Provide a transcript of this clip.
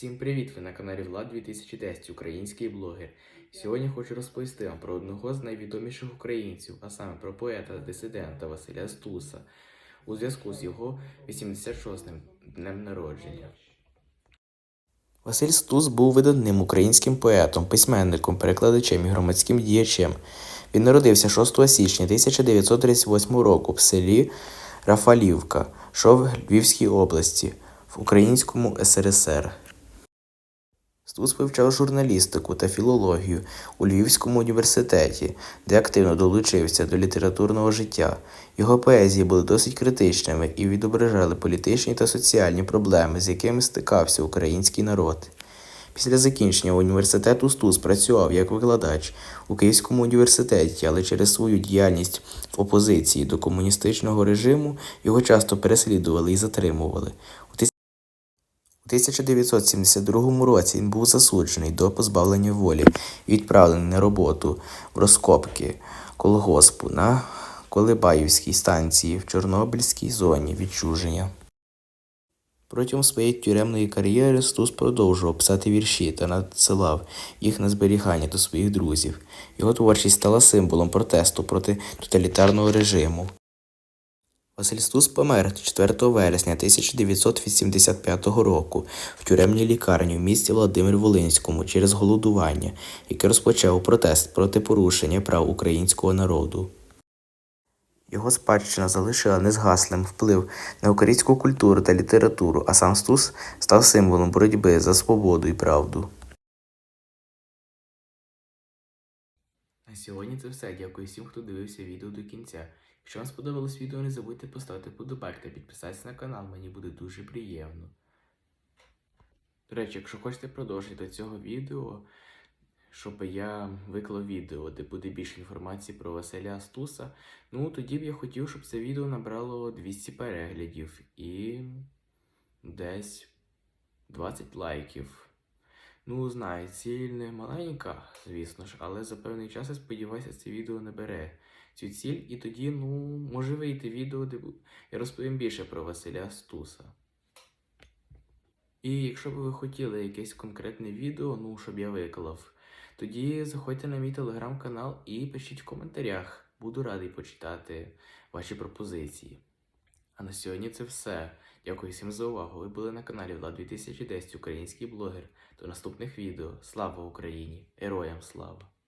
Всім привіт! Ви на каналі Влад 2010, український блогер. Сьогодні хочу розповісти вам про одного з найвідоміших українців, а саме про поета-дисидента Василя Стуса у зв'язку з його 86-м днем народження. Василь Стус був видатним українським поетом, письменником, перекладачем і громадським діячем. Він народився 6 січня 1938 року в селі Рафалівка, що в Львівській області, в Українському СРСР. Стус вивчав журналістику та філологію у Львівському університеті, де активно долучився до літературного життя. Його поезії були досить критичними і відображали політичні та соціальні проблеми, з якими стикався український народ. Після закінчення університету Стус працював як викладач у Київському університеті, але через свою діяльність в опозиції до комуністичного режиму його часто переслідували і затримували. У 1972 році він був засуджений до позбавлення волі і відправлений на роботу в розкопки колгоспу на Колибаївській станції в Чорнобильській зоні відчуження. Протягом своєї тюремної кар'єри Стус продовжував писати вірші та надсилав їх на зберігання до своїх друзів. Його творчість стала символом протесту проти тоталітарного режиму. Василь Стус помер 4 вересня 1985 року в тюремній лікарні в місті Володимир Волинському через голодування, яке розпочав протест проти порушення прав українського народу. Його спадщина залишила незгаслим вплив на українську культуру та літературу, а сам Стус став символом боротьби за свободу і правду. На сьогодні це все. Дякую всім, хто дивився відео до кінця. Якщо вам сподобалось відео, не забудьте поставити подобайк та підписатися на канал, мені буде дуже приємно. До речі, якщо хочете продовжити до цього відео, щоб я виклав відео, де буде більше інформації про Василя Стуса, ну тоді б я хотів, щоб це відео набрало 200 переглядів і десь 20 лайків. Ну, знаю, ціль не маленька, звісно ж, але за певний час я сподіваюся, це відео набере цю ціль, і тоді, ну, може вийти відео, де я розповім більше про Василя Стуса. І якщо б ви хотіли якесь конкретне відео, ну, щоб я виклав, тоді заходьте на мій телеграм-канал і пишіть в коментарях. Буду радий почитати ваші пропозиції. А на сьогодні це все. Дякую всім за увагу. Ви були на каналі Влад 2010 Український блогер. До наступних відео. Слава Україні! Героям слава!